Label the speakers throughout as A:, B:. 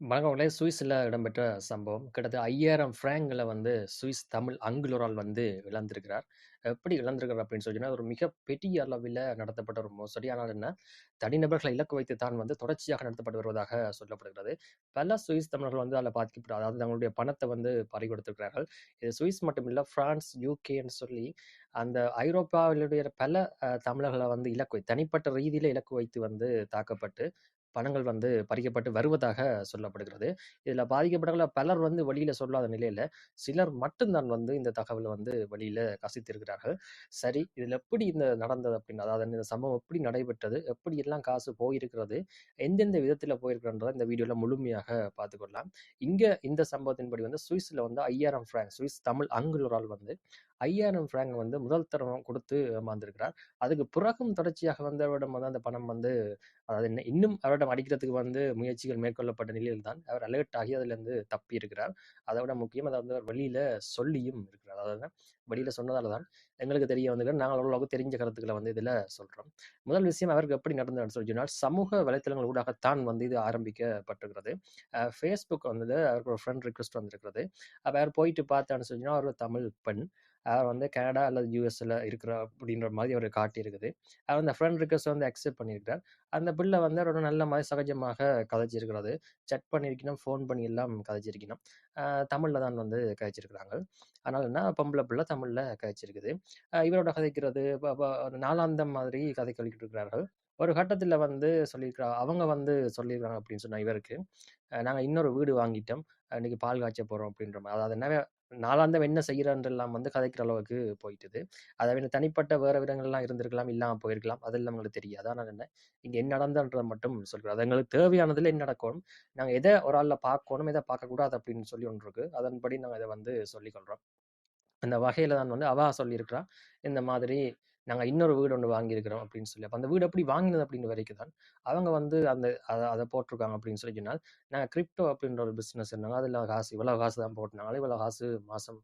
A: வணக்கங்களே! சுவிஸில் இடம்பெற்ற சம்பவம். கிட்டத்தட்ட ஐயாயிரம் ஃப்ராங்கில் வந்து சுவிஸ் தமிழ் அங்குலரால் வந்து இழந்திருக்கிறார். எப்படி இழந்திருக்கிறார் அப்படின்னு சொன்னீங்கன்னா, ஒரு மிகப்பெரிய அளவில் நடத்தப்பட்ட ஒரு மோசடி. ஆனால் என்ன, தனிநபர்களை இலக்கு வைத்து தான் வந்து தொடர்ச்சியாக நடத்தப்பட்டு வருவதாக சொல்லப்படுகிறது. பல சுவிஸ் தமிழர்கள் வந்து அதில் பாதிக்கப்பட்டு அதாவது தங்களுடைய பணத்தை வந்து பறிகொடுத்திருக்கிறார்கள். இது சுவிஸ் மட்டும் இல்லை பிரான்ஸ், யூகேன்னு சொல்லி அந்த ஐரோப்பாவிலுடைய பல தமிழர்களை வந்து இலக்கு வை தனிப்பட்ட ரீதியில் இலக்கு வைத்து வந்து தாக்கப்பட்டு, பணங்கள் வந்து பறிக்கப்பட்டு வருவதாக சொல்லப்படுகிறது. இதில் பாதிக்கப்பட்டவர்கள் பலர் வந்து வெளியில சொல்லாத நிலையில, சிலர் மட்டும் தான் வந்து இந்த தகவலை வந்து வெளியில கசித்திருக்கிறார்கள். சரி, இதில் எப்படி இந்த நடந்தது அப்படின்னு அதாவது இந்த சம்பவம் எப்படி நடைபெற்றது? எப்படி எல்லாம் காசு போயிருக்கிறது? எந்தெந்த விதத்தில் போயிருக்கிறன்றதை இந்த வீடியோல முழுமையாக பார்த்துக்கொள்ளலாம். இங்க இந்த சம்பவத்தின்படி வந்து சுவிஸ்ல வந்து ஐயாயிரம் ஃப்ராங்க் சுவிஸ் தமிழ் அங்குலரால் வந்து 5000 ஃபிராங்க் வந்து முதல் தரம் கொடுத்து ஏமாந்துருக்கிறார் அதுக்கு பிறகும் தொடர்ச்சியாக வந்து அவரிடம் வந்து அந்த பணம் வந்து அதாவது என்ன இன்னும் அவரிடம் அடிக்கிறதுக்கு வந்து முயற்சிகள் மேற்கொள்ளப்பட்ட நிலையில் தான் அவர் அலர்ட் ஆகி அதுலேருந்து தப்பி இருக்கிறார் அதை விட முக்கியம் அதை வந்து அவர் வெளியில சொல்லியும் இருக்கிறார். அதாவது வெளியில சொன்னதால தான் எங்களுக்கு தெரிய வந்து நாங்கள் ஓரளவுக்கு தெரிஞ்ச கருத்துக்களை வந்து இதில் சொல்கிறோம் முதல் விஷயம் அவருக்கு எப்படி நடந்ததுன்னு சொல்லி சொன்னால், சமூக வலைத்தளங்கள் ஊடாகத்தான் வந்து இது ஆரம்பிக்கப்பட்டிருக்கிறது. ஃபேஸ்புக் வந்து அவருக்கு ஒரு ஃப்ரெண்ட் ரிக்வெஸ்ட் வந்திருக்கிறது. அப்ப அவர் போயிட்டு பார்த்தான்னு சொன்னா, அவர் தமிழ் பெண். அவர் வந்து கனடா அல்லது யூஎஸ்ல இருக்கிற அப்படின்ற மாதிரி அவர் காட்டியிருக்குது. அவர் அந்த ஃப்ரெண்ட் ரிக்வஸ்ட் வந்து அக்செப்ட் பண்ணியிருக்கிறார். அந்த பில்லை வந்து அவரோட நல்ல மாதிரி சகஜமாக கதைச்சிருக்கிறது. செக் பண்ணியிருக்கணும், ஃபோன் பண்ணி எல்லாம் கதைச்சிருக்கணும். தமிழில் தான் வந்து கதைச்சிருக்கிறாங்க. அதனால என்ன பொம்பளை பிள்ளை தமிழில் கதைச்சிருக்குது. இவரோட கதைக்கிறது நாலாந்தம் மாதிரி கதை மாதிரி இருக்கிறார்கள். ஒரு கட்டத்தில் வந்து சொல்லியிருக்கிறா அவங்க வந்து சொல்லியிருக்காங்க அப்படின்னு சொன்னால் இவருக்கு, நாங்கள் இன்னொரு வீடு வாங்கிட்டோம். இன்னைக்கு பால் காய்ச்ச போகிறோம் அப்படின்ற மாதிரி அதாவது என்ன நாளாந்தம் என்ன செய்கிறான்றெல்லாம் வந்து கதைக்கிற அளவுக்கு போயிட்டுது. அதை அவன் தனிப்பட்ட வேற விதங்கள்லாம் இருந்திருக்கலாம், இல்லாமல் போயிருக்கலாம். அதெல்லாம் நம்மளுக்கு தெரியாது. ஆனா என்ன, இங்கே என்ன நடந்ததுன்றத மட்டும் சொல்கிறோம் அது எங்களுக்கு தேவையானதில் என்ன நடக்கணும், நாங்கள் எதை ஒரு ஆளில் பார்க்கணும், எதை பார்க்கக்கூடாது அப்படின்னு சொல்லி ஒன்று இருக்கு. அதன்படி நாங்கள் இதை வந்து சொல்லிக்கொள்கிறோம் அந்த வகையில் தான் வந்து அவ சொல்லியிருக்கிறா. இந்த மாதிரி நாங்கள் இன்னொரு வீடு ஒன்று வாங்கியிருக்கிறோம் அப்படின்னு சொல்லி. அப்போ அந்த வீடு எப்படி வாங்கினது அப்படின்னு வரைக்கும் தான் அவங்க வந்து அந்த அதை அதை போட்டிருக்காங்க அப்படின்னு சொல்லி சொன்னால், நாங்கள் கிரிப்டோ அப்படின்ற ஒரு பிஸ்னஸ் இருந்தாங்க. அதுல காசு இவ்வளோ காசு தான் போட்டனால இவ்வளோ காசு மாதம்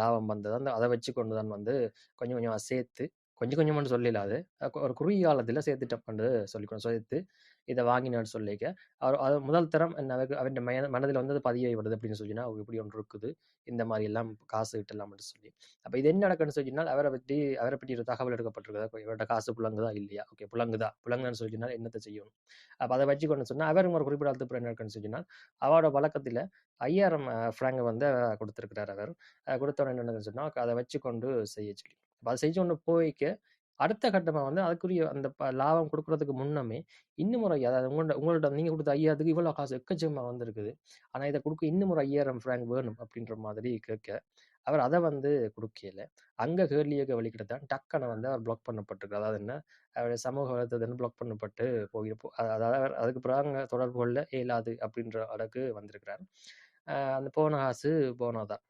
A: லாபம் வந்தது. அந்த அதை வச்சு கொண்டு தான் வந்து கொஞ்சம் கொஞ்சமாக சேர்த்து கொஞ்சம் கொஞ்சமானு சொல்லல ஒரு குறுகிய காலத்தில சேர்த்துட்டோம்ன்னு சொல்லிக்கணும். சேர்த்து இதை வாங்கினார் சொல்லிக்க, அவர் அது முதல் தரம் அவன் மன மனதில் வந்து அது பதியப்படுது அப்படின்னு சொன்னா, இப்படி ஒன்று இருக்குது. இந்த மாதிரி எல்லாம் காசு ஈட்டலாம்ன்னு சொல்லி. அப்போ இது என்ன நடக்குன்னு சொன்னால், அவரை பற்றி அவரை பற்றி ஒரு தகவல் எடுக்கப்பட்டிருக்கா இவரோட காசு புலங்குதா இல்லையா? ஓகே புலங்குதா புலங்குன்னு சொல்லி என்னத்தை செய்யணும் செய்யணும்? அதை வச்சு கொண்டு சொன்னால் அவர் ஒரு குறிப்பிட்ட காலத்துக்கு என்ன நடக்குன்னு சொன்னால், அவரோட வழக்கத்தில் ஐயாயிரம் ஃப்ராங்கை வந்து கொடுத்துருக்கிறார் அவர். கொடுத்தவன் என்ன சொன்னால் அதை வச்சு கொண்டு செய்ய சொல்லி. அப்போ அதை செஞ்சு கொண்டு போய்க்க, அடுத்த கட்டமாக வந்து அதுக்குரிய அந்த லாபம் கொடுக்கறதுக்கு முன்னமே, இன்னும் ஒரு அதாவது உங்கள்ட்ட உங்கள்ட்ட நீங்கள் கொடுத்த ஐயாயிரத்துக்கு இவ்வளோ காசு எக்கச்சக்கமாக வந்திருக்குது. ஆனால் இதை கொடுக்க இன்னும் ஒரு ஐயாயிரம் ஃப்ராங்க் வேணும் அப்படின்ற மாதிரி கேட்க, அவர் அதை வந்து கொடுக்கல அங்கே கேள்விய வெளிக்கிட்ட தான் டக்கனை வந்து அவர் பிளாக் பண்ணப்பட்டிருக்கு அதாவது என்ன, அவருடைய சமூக வளர்த்ததுன்னு பிளாக் பண்ணப்பட்டு போய் அதாவது அதுக்கு பிறகு அங்கே தொடர்பு கொள்ள இயலாது அப்படின்ற அளவுக்கு வந்திருக்கிறார். அந்த போன காசு போனது தான்.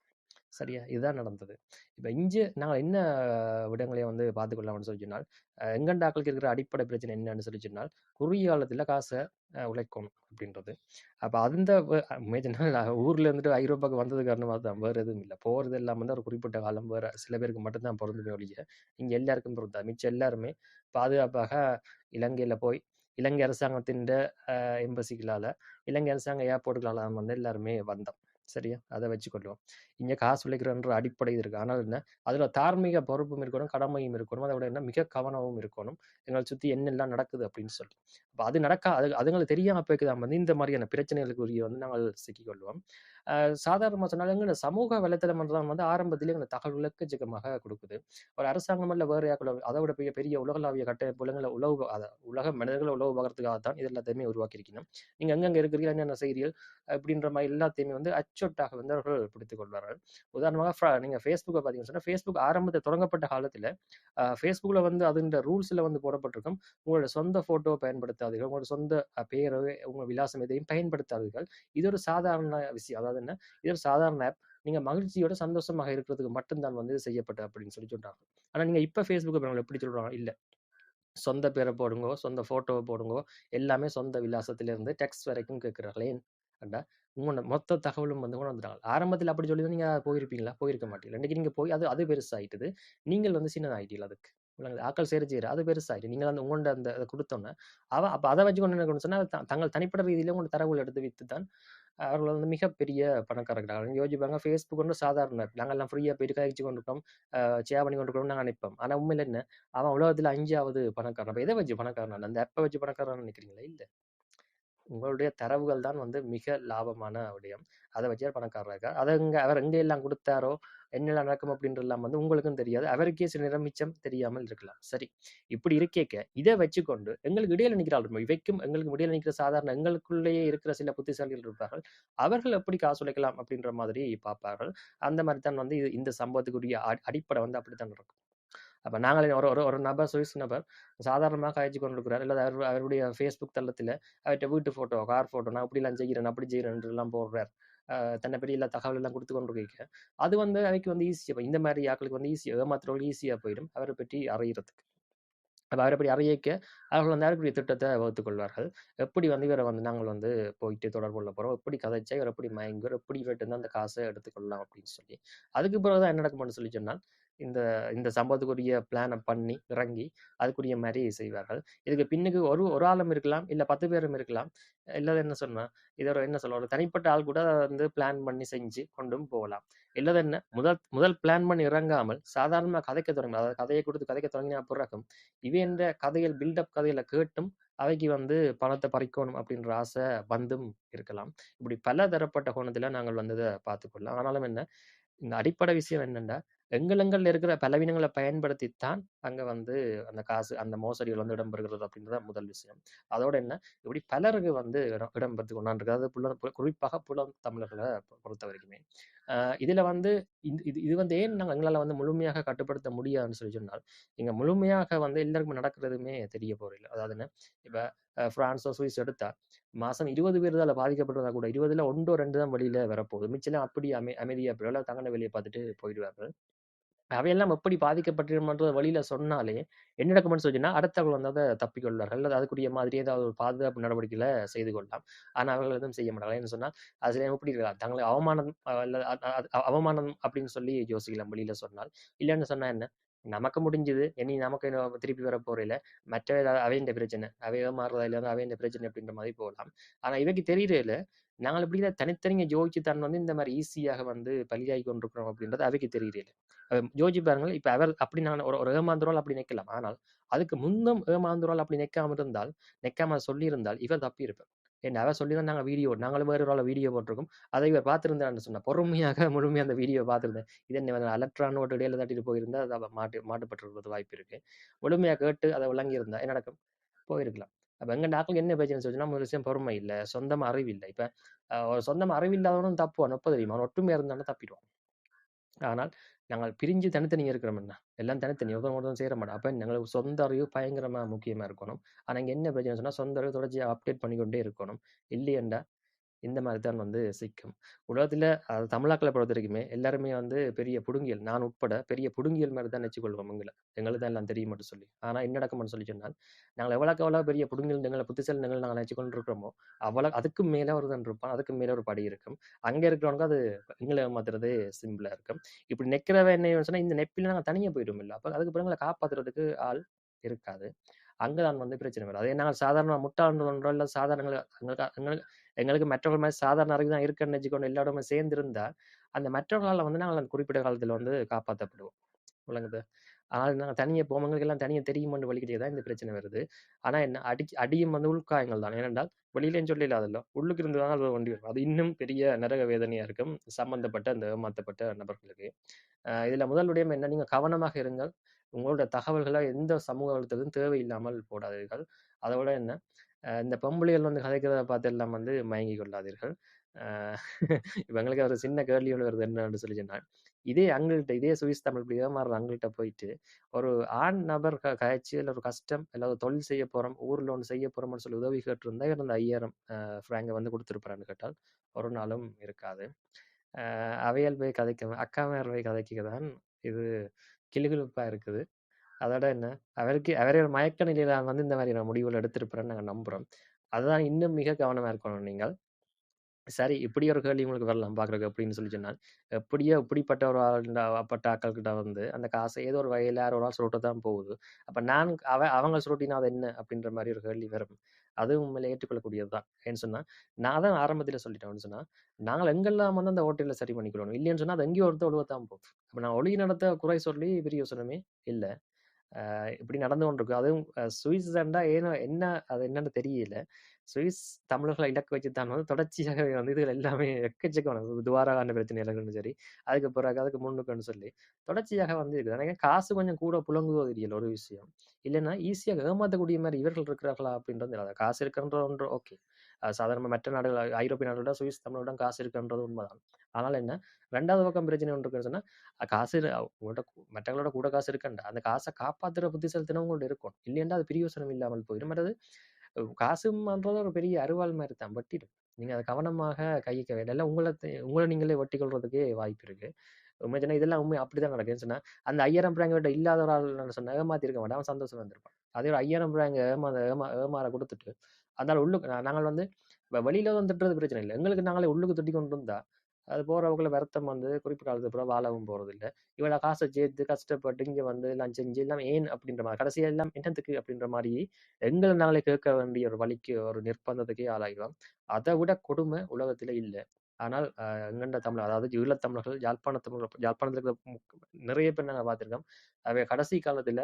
A: சரியா? இதுதான் நடந்தது. இப்போ இங்க நாங்கள் என்ன விடங்களை வந்து பார்த்துக்கொள்ளலாம்னு சொல்லி சொன்னால், எங்கண்டாக்களுக்கு இருக்கிற அடிப்படை பிரச்சனை என்னன்னு சொல்லி சொன்னால், குறுகிய காலத்தில் காசை உழைக்கணும் அப்படின்றது. அப்போ அந்த மேஜனா ஊர்ல இருந்துட்டு ஐரோப்பாவுக்கு வந்தது காரணமாக தான். வேறு எதுவும் இல்லை போகிறது எல்லாம் வந்து ஒரு குறிப்பிட்ட காலம் வேற சில பேருக்கு மட்டும் தான் பொருந்துமே ஒழிய, இங்கே எல்லாருக்கும் பிறந்தா மிச்சம் எல்லாருமே பாதுகாப்பாக இலங்கையில் போய், இலங்கை அரசாங்கத்தின் எம்பசிகளால் இலங்கை அரசாங்க ஏர்போர்ட்டுகளால் வந்து எல்லாருமே வந்தோம். சரியா? அதை வச்சுக்கொள்வோம். இங்க காசு உழைக்கிறன்ற அடிப்படை இருக்கு. ஆனால் என்ன, அதுல தார்மீக பொறுப்பும் இருக்கணும், கடமையும் இருக்கணும். அதை விட என்ன மிக கவனமும் இருக்கணும். எங்களை சுத்தி என்னெல்லாம் நடக்குது அப்படின்னு சொல்லி. அப்போ அது நடக்கா அது அதுங்களுக்கு தெரியாம போய்க்குதான் வந்து இந்த மாரியான பிரச்சனைகளுக்குரிய வந்து நாங்கள் சிக்கிக்கொள்வோம். சாதாரணமாக சொன்னாலும் எங்க சமூக வலைத்தளம் தான் வந்து ஆரம்பத்திலே எங்க தகவல் எக்கச்சக்கமாக கொடுக்குது ஒரு அரசாங்கம் அல்ல வேறு அதை விட பெரிய பெரிய உலகளாவிய கட்டமைப்பு உளவு அத உலக மனிதர்களை உளவு பார்க்கறதுக்காக தான் இது எல்லாத்தையுமே உருவாக்கியிருக்கணும். நீங்க எங்கெங்க இருக்கிறீங்க என்னென்ன செய்திகள் அப்படின்ற மாதிரி எல்லாத்தையுமே வந்து அச்சொட்டாக வந்து அவர்கள் பிடித்துக் கொள்வார்கள். உதாரணமாக நீங்கள் ஃபேஸ்புக்கை பார்த்தீங்கன்னு சொன்னால் ஃபேஸ்புக் ஆரம்பத்தில் தொடங்கப்பட்ட காலத்தில் ஃபேஸ்புக்கில் வந்து அதுன்ற ரூல்ஸ்ல வந்து போடப்பட்டிருக்கும். உங்களோட சொந்த ஃபோட்டோவை பயன்படுத்தாதீர்கள். உங்களோட சொந்த பெயரோ, உங்கள் விலாசம் எதையும் பயன்படுத்தாதீர்கள். இது ஒரு சாதாரண விஷயம். அதாவது என்ன, இது ஒரு சாதாரண ஆப். நீங்க மகிழ்ச்சியோட சந்தோஷமாக இருக்கிறதுக்கு மட்டும் தான் வந்து செய்யப்பட்டது அப்படின்னு சொல்லி சொல்றாங்க. ஆனா நீங்க இப்ப ஃபேஸ்புக் பாருங்க எப்படி சொல்றாங்க, இல்ல. சொந்த பேரை போடுங்கோ, சொந்த ஃபோட்டோவை போடுங்கோ, எல்லாமே சொந்த விலாசத்திலேருந்து டெக்ஸ்ட் வரைக்கும் கேட்குறாங்களே அண்டா உங்களோட மொத்த தகவலும் வந்து கொண்டு வந்துட்டாங்க. ஆரம்பத்தில் அப்படி சொல்லி நீங்க போயிருப்பீங்களா? போயிருக்க மாட்டீங்க. இன்னைக்கு நீங்க போய் அது அது பெருசாயிட்டுது. நீங்கள் வந்து சின்னதாயிட்டீங்க அதுக்கு. உங்களுக்கு ஆக்கள் செய்ற செய்ற அது பெருசாயிட்டு. நீங்க அந்த உங்கள்ட்ட அந்த அதை கொடுத்தோன்னே அவன் அவ அதை வச்சு கொண்டு என்ன சொன்னால் தங்கள் தனிப்பட்ட ரீதியில உங்களோட தரவுகள் எடுத்து வித்து தான் அவர்கள் வந்து மிகப்பெரிய பணக்காரர்கள் யோசிப்பாங்க. ஃபேஸ்புக் ஒன்றும் சாதாரண நாங்கள்லாம் ஃப்ரீயாக ஃப்ரீயா போயிட்டு கழிச்சு கொண்டிருக்கோம். சேவ் பண்ணி கொண்டிருக்கோம் நாங்கள் நினைப்போம். ஆனா உண்மையில் என்ன? அவன் உலகத்தில் அஞ்சாவது பணக்காரன். அப்போ எதை வச்சு பணக்காரன்? அந்த ஆப்ப வச்சு பணக்காரன் நினைக்கிறீங்களா? இல்லை உங்களுடைய தரவுகள் தான் வந்து மிக லாபமான விடயம். அதை வச்சு பணக்காரரா இருக்கார். அதை இங்கே அவர் எங்கே எல்லாம் கொடுத்தாரோ என்னெல்லாம் நடக்கும் அப்படின்றலாம் வந்து உங்களுக்கும் தெரியாது. அவருக்கே சில நிரமிச்சம் தெரியாமல் இருக்கலாம். சரி. இப்படி இருக்கேக்க, இதை வச்சுக்கொண்டு எங்களுக்கு இடையில நிற்கிறாள் இவைக்கும் எங்களுக்கு இடையில நிற்கிற சாதாரண எங்களுக்குள்ளேயே இருக்கிற சில புத்திசாலிகள் இருப்பார்கள். அவர்கள் எப்படி காசு உழைக்கலாம் அப்படின்ற மாதிரி பார்ப்பார்கள். அந்த மாதிரி தான் வந்து இந்த சம்பவத்துக்குரிய அடிப்படை வந்து அப்படித்தான் இருக்கும். அப்போ நாங்களே ஒரு ஒரு ஒரு நபர் சுவிஸ் நபர் சாதாரணமாக காய்ச்சி கொண்டிருக்கிறார். இல்லை அவர் அவருடைய ஃபேஸ்புக் தளத்தில் அவர்ட்ட வீட்டு ஃபோட்டோ, கார் ஃபோட்டோ நான் இப்படிலாம் செய்கிறேன், அப்படி செய்றேன்ன்றலாம் போடுறார். தன்னை பற்றி எல்லா தகவல் எல்லாம் கொடுத்து கொண்டு இருக்க அது வந்து அவைக்கு வந்து ஈஸியா இந்த மாதிரி ஆட்களுக்கு வந்து ஈஸியாக ஏமாத்துறவங்களுக்கு ஈஸியா போயிடும். அவரை பற்றி அறையிறதுக்கு அப்ப அவரை பற்றி அறியக்க, அவர்கள் வந்து அவருக்குரிய திட்டத்தை வகுத்துக் கொள்வார்கள். எப்படி வந்து இவரை வந்து நாங்கள் வந்து போயிட்டு தொடர்பு கொள்ள போறோம். எப்படி கதைச்சா இவர் எப்படி மயங்குவர் எப்படி இவர்ட்ட அந்த காசை எடுத்துக்கொள்ளலாம் அப்படின்னு சொல்லி. அதுக்கு பிறகு தான் என்ன நடக்கும்னு சொல்லி சொன்னால், இந்த இந்த சம்பவத்துக்குரிய பிளானை பண்ணி, இறங்கி அதுக்குரிய மாதிரி செய்வார்கள். இதுக்கு பின்னுக்கு ஒரு ஒரு ஆளும் இருக்கலாம், இல்லை பத்து பேரும் இருக்கலாம். இல்ல என்ன சொன்னால் இதோட என்ன சொல்ல ஒரு தனிப்பட்ட ஆள் கூட அதை வந்து பிளான் பண்ணி செஞ்சு கொண்டும் போகலாம். இல்லது என்ன முதல் முதல் பிளான் பண்ணி இறங்காமல் சாதாரணமாக கதைக்க தொடங்கலாம். அதாவது கதையை கொடுத்து கதைக்க தொடங்கின பிறகும், இவைன்ற கதைகள் பில்டப் கதைகள கேட்டும் அவைக்கு வந்து பணத்தை பறிக்கணும் அப்படின்ற ஆசை வந்தும் இருக்கலாம். இப்படி பல தரப்பட்ட கோணத்தில் நாங்கள் வந்ததை பார்த்துக்கொள்ளலாம். ஆனாலும் என்ன, இந்த அடிப்படை விஷயம் என்னென்னா எங்கள் இருக்கிற பலவீனங்களை பயன்படுத்தித்தான் அங்க வந்து அந்த காசு அந்த மோசடிகள் வந்து இடம்பெறுகிறது அப்படின்றத முதல் விஷயம். அதோட என்ன, இப்படி பலருக்கு வந்து இடம் இடம்பெறுத்து கொண்டாண்டிருக்கு. அதாவது புல குறிப்பாக புலம் தமிழர்களை பொறுத்த வரைக்குமே ஆஹ் இதுல வந்து இது இது வந்து ஏன் நாங்கள் எங்களால வந்து முழுமையாக கட்டுப்படுத்த முடியாதுன்னு சொல்லி சொன்னால், இங்க முழுமையாக வந்து எல்லாருக்கும் நடக்கிறதுமே தெரிய போறதில்ல. அதாவது என்ன, இப்ப பிரான்ஸோ, சுவிஸ் எடுத்தா, மாசம் 20 பேர் தான் அதுல பாதிக்கப்பட்டிருந்தா கூட 20ல 1ஓ 2 தான் வெளியில வரப்போகுது. மிச்சம் அப்படியே அமை அமைதியா போயிடும். தங்கன வெளியே பார்த்துட்டு போயிடுவார்கள். அவையெல்லாம் எப்படி பாதிக்கப்பட்டிருமன்றத வழியில சொன்னாலே, என்ன நடக்கும்னு சொன்னீங்கன்னா, அடுத்தவர்கள் வந்து அதை தப்பிக்கொள்வார்கள். அல்லது அதுக்குரிய மாதிரி ஏதாவது ஒரு பாதுகாப்பு நடவடிக்கையில செய்து கொள்ளலாம். ஆனா அவர்கள் எதுவும் செய்ய மாட்டார்கள். என்ன சொன்னா, அது எப்படி இருக்கலாம், தங்களை அவமானம் அல்லது அவமானம் அப்படின்னு சொல்லி யோசிக்கலாம் வெளியில சொன்னால். இல்லைன்னு சொன்னா என்ன, நமக்கு முடிஞ்சது. இனி நமக்கு இன்னும் திருப்பி வர போறதில்ல. மற்றவை இந்த பிரச்சனை. அவை ஏமாறுறதா அவை இந்த பிரச்சனை அப்படின்ற மாதிரி போகலாம். ஆனா இவைக்கு தெரியறதில்ல, நாங்கள் இப்படிதான் தனித்தனியா ஜோதிச்சு தன் வந்து இந்த மாதிரி ஈஸியாக வந்து பலியாகி கொண்டிருக்கிறோம் அப்படின்றது அவைக்கு தெரியறதில்ல. அ பாருங்கள். இப்ப அவர் அப்படி நான் ஒரு ஒரு ஏமாந்துருவாள் அப்படி நிக்கலாம் ஆனால் அதுக்கு முன்னும் ஏமாந்துருவாள் அப்படி நிக்காம இருந்தால், நிக்காம சொல்லியிருந்தால் இவர் தப்பி இருப்பார் ஏன் அவ சொல்லி தான் நாங்க வீடியோ நாங்களும் வேறு ஒரு வீடியோ போட்டிருக்கோம். அதை இவர் பார்த்திருந்தார்ன்னு சொன்னா, பொறுமையாக முழுமையாக அந்த வீடியோ பார்த்திருந்தேன். இது என்ன அலட்ரான்னு ஒரு இடையில தட்டிட்டு போயிருந்தா, அதை மாட்டு மாட்டுப்பட்டிருக்கிறது வாய்ப்பு இருக்கு. முழுமையா கேட்டு அதை விளங்கியிருந்தா என்ன நடக்கும்? போயிருக்கலாம். அப்போ எங்கள் டாக்டர் என்ன பிரச்சனை சொல்லுச்சுன்னா, முதல் விஷயம் பொறுமை இல்ல. சொந்தமா அறிவு இல்ல. இப்ப ஒரு சொந்தம் அறிவு இல்லாதவனும் தப்புவான். ஒப்ப தெரியுமா? ஒற்றுமையாக இருந்தாலும் தப்பிடுவான். ஆனால் நாங்கள் பிரிஞ்சு தனித்தனியா இருக்கிறோம்னா, எல்லாம் தனித்தனி. ஒருத்தன் ஒருத்தன் சேர மாட்டான். அப்ப எங்களுக்கு சொந்த அறிவு பயங்கரமா முக்கியமா இருக்கணும். ஆனா இங்க என்ன பிரச்சனை சொன்னா, சொந்த அறிவு தொடர்ச்சியா அப்டேட் பண்ணிக்கொண்டே இருக்கணும். இல்லையேண்டா, இந்த மாதிரி தான் வந்து சிக்கும். உலகத்தில் அது தமிழாக்களை பொறுத்த வரைக்குமே எல்லாருமே வந்து பெரிய புடுங்கியல், நான் உட்பட பெரிய புடுங்கியல் மாதிரி தான் நினச்சிக்கொள்வோம் எங்களை எங்களுக்கு தான் எல்லாம் மட்டும் சொல்லி. ஆனால் என்ன நடக்கும்னு சொல்லி சொன்னால், நாங்கள் எவ்வளோக்கு எவ்வளோ பெரிய புடுங்கியல் எங்களை புத்திசல் நாங்க நாங்கள் கொண்டு இருக்கிறோமோ, அவ்வளோ அதுக்கு ஒரு தான் இருப்பான். அதுக்கு மேலே ஒரு படி இருக்கும். அங்கே இருக்கிறவனுக்கு அது எங்களை ஏமாத்துறது சிம்பிளாக இருக்கும். இப்படி நெக்கிறவ என்ன சொன்னால் இந்த நெப்பில தனியாக போயிடும் இல்லை அப்போ அதுக்கு எங்கள காப்பாத்துறதுக்கு ஆள் இருக்காது. அங்கே தான் வந்து பிரச்சனை வரும். அதே நாங்கள் சாதாரண முட்டாள்ன்றோம் இல்லை சாதாரண எங்களுக்கு எங்களுக்கு எங்களுக்கு மற்றவர்கள் மாதிரி சாதாரண அறிவு தான் இருக்குன்னு நெனச்சுக்கொண்டு எல்லாருமே சேர்ந்திருந்தா, அந்த மற்றவர்களால வந்து நாங்கள் அந்த குறிப்பிட்ட காலத்தில் வந்து காப்பாத்தப்படுவோம். விளங்குது ஆனால் நாங்கள் தனியா போமங்களுக்கு எல்லாம் தனியாக தெரியுமென்று வழிக்கிட்டே தான் இந்த பிரச்சனை வருது. ஆனா என்ன அடி அடியும் வந்து உள்காயங்கள் தான். ஏனென்றால் வெளியிலேயும் சொல்லல இல்லாதல்ல. உள்ளுக்கு இருந்து தான் அது வண்டி வரும். அது இன்னும் பெரிய நரக வேதனையா இருக்கும். சம்பந்தப்பட்ட அந்த ஏமாற்றப்பட்ட நபர்களுக்கு. இதில் இதுல முதல் விடயம் என்ன, நீங்க கவனமாக இருங்கள். உங்களோட தகவல்களை எந்த சமூக வளத்திலும் தேவையில்லாமல் போடாதீர்கள். அதோட என்ன, இந்த பொம்பளைகள் வந்து கதைக்கிறத பார்த்து எல்லாம் வந்து மயங்கிக் கொள்ளாதீர்கள். இவங்களுக்கு எங்களுக்கு ஒரு சின்ன கேள்வி வருது என்னன்னு சொல்லி சொன்னா, இதே அங்கள்கிட்ட இதே சுவிஸ் தமிழ் இப்படி ஏமாறுற அங்கள்கிட்ட போயிட்டு, ஒரு ஆண் நபர் க கதைச்சு இல்லை ஒரு கஷ்டம், இல்லை ஒரு தொழில் செய்ய போகிறோம் ஊரில் ஒன்று செய்ய போகிறோம்னு சொல்லி உதவி கேட்டிருந்தா, இவர் அந்த ஐயாயிரம் ஃப்ராங்கை வந்து கொடுத்துருப்பாருன்னு கேட்டால், ஒரு நாளும் இருக்காது. அவையால் போய் கதைக்க அக்காமையார் போய் கதைக்க தான் இது கிளுகிளுப்பா இருக்குது. அதோட என்ன, அவருக்கு அவரே ஒரு மயக்க நிலையில வந்து இந்த மாதிரியான முடிவுகள் எடுத்திருப்பேன்னு நாங்கள் நம்புறோம். அதுதான் இன்னும் மிக கவனமா இருக்கணும் நீங்கள். சரி, இப்படி ஒரு கேள்வி உங்களுக்கு வரலாம் பார்க்குறதுக்கு அப்படின்னு சொல்லி சொன்னால், எப்படியோ இப்படிப்பட்ட ஒரு ஆள்ட பட்ட ஆட்கள்கிட்ட வந்து அந்த காசை ஏதோ ஒரு வகையில் யார் ஒரு ஆள் சுருட்ட தான் போகுது. அப்ப நான் அவ அவங்க சுருட்டினா அது என்ன? அப்படின்ற மாதிரி ஒரு கேள்வி வரும். அது உண்மையில ஏற்றுக்கொள்ளக்கூடியது தான். ஏன்னு சொன்னா, நான் தான் ஆரம்பத்தில் சொல்லிட்டேன். எப்படின்னு சொன்னா, நாங்கள் எங்கெல்லாம் வந்து அந்த ஹோட்டலில் சரி பண்ணிக்கிறோம். இல்லைன்னு சொன்னா, அது எங்கேயோ ஒருத்தர் ஒழுவத்தான் போகும் அப்ப நான் ஒளி நடத்த குறை சொல்லி பிரயோசனமே இல்லை இப்படி நடந்து கொண்டிருக்கு. அதுவும் அ ஏனோ என்ன அது என்னன்னு தெரியல. சுவிஸ் தமிழர்களை இலக்கு வச்சு தான் வந்து தொடர்ச்சியாக வந்து இதுகள் எல்லாமே எக்கச்சக்கமான துவாரகாண்ட பிரச்சனை இருக்கட்டும் சரி, அதுக்கு பிறகு அதுக்கு முன்னுக்குன்னு சொல்லி தொடர்ச்சியாக வந்து இருக்குது. ஆனா காசு கொஞ்சம் கூட புலங்குவது தெரியல ஒரு விஷயம். இல்லைன்னா ஈஸியா ஏமாத்தக்கூடிய மாதிரி இவர்கள் இருக்கிறார்களா அப்படின்றது காசு இருக்குன்ற ஒன்று ஓகே. சாதாரண மற்ற நாடுகள் ஐரோப்பிய நாடுகளோட சுவிஸ் தமிழோட காசு இருக்குன்றது உண்மைதான் ஆனால் என்ன ரெண்டாவது பக்கம் பிரச்சனை ஒன்று இருக்குன்னு சொன்னா, காசு உங்கள்ட்ட மற்றவங்களோட கூட காசு இருக்கண்டா, அந்த காசை காப்பாத்துற புத்திசாலித்தனம் உங்கள்ட்ட இருக்கும் இல்லையென்றா அது பிரியோசனம் இல்லாமல் போயிடும் மற்றது காசுன்றது ஒரு பெரிய அருவாள் மாதிரி தான் வெட்டிடும். நீங்க அதை கவனமாக கையாக்க வேண்டும். உங்களை உங்களை நீங்களே வெட்டிக் கொள்றதுக்கே வாய்ப்பு இருக்கு. உண்மை சொன்னா இதெல்லாம் உண்மை அப்படிதான் நடக்குதுன்னு சொன்னா, அந்த 5000 பிராங்க் இல்லாத ஒரு ஆள் சொன்ன ஏமாத்திருக்க மாட்டான். அவன் சந்தோஷம் வந்திருப்பான் அதே ஒரு ஐயாயிரம் பிராங்க ஏமா ஏமா ஏமாற கொடுத்துட்டு அதனால உள்ளுக்கு நாங்கள் வந்து வெளியில வந்து திட்டுறது பிரச்சனை இல்லை எங்களுக்கு நாங்களே உள்ளுக்கு துட்டி கொண்டு இருந்தா, அது போற வருத்தம் வந்து குறிப்பிட்ட காலத்துக்கு அப்புறம் வாழவும் போறதில்ல. இவ்வளோ காசை சேர்த்து கஷ்டப்பட்டு இங்க வந்து எல்லாம் செஞ்சு எல்லாம் ஏன் அப்படின்ற மாதிரி கடைசியா எல்லாம் என்னத்துக்கு அப்படின்ற மாதிரி எங்களை நாங்களே கேட்க வேண்டிய ஒரு வழிக்கு ஒரு நிர்பந்தத்துக்கே ஆளாகிடும் அதை விட கொடுமை உலகத்தில் இல்லை ஆனால் அங்கண்ட தமிழர் அதாவது ஈழத்தமிழர்கள், யாழ்ப்பாண தமிழர்கள் யாழ்ப்பாணத்தில் இருக்கிற நிறைய பேர் நாங்கள் பார்த்துருக்கோம் அவை கடைசி காலத்தில்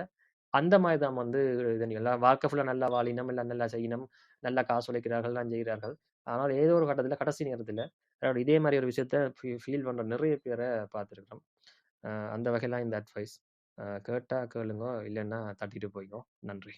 A: அந்த மாதிரி தான் வந்து இது எல்லாம் வாழ்க்கை ஃபுல்லாக நல்லா வாழினம், எல்லாம் நல்லா செய்யணும், நல்லா காசு உழைக்கிறார்கள், எல்லாம் செய்கிறார்கள். ஆனால் ஏதோ ஒரு கட்டத்தில் கடைசி நேரத்தில இதே மாதிரி ஒரு விஷயத்த ஃபீ ஃபீல் பண்ணுற நிறைய பேரை பார்த்துருக்கோம் அந்த வகையெல்லாம் இந்த அட்வைஸ். கேட்டால் கேட்டா இல்லைன்னா தட்டிட்டு போய்க்கோ. நன்றி.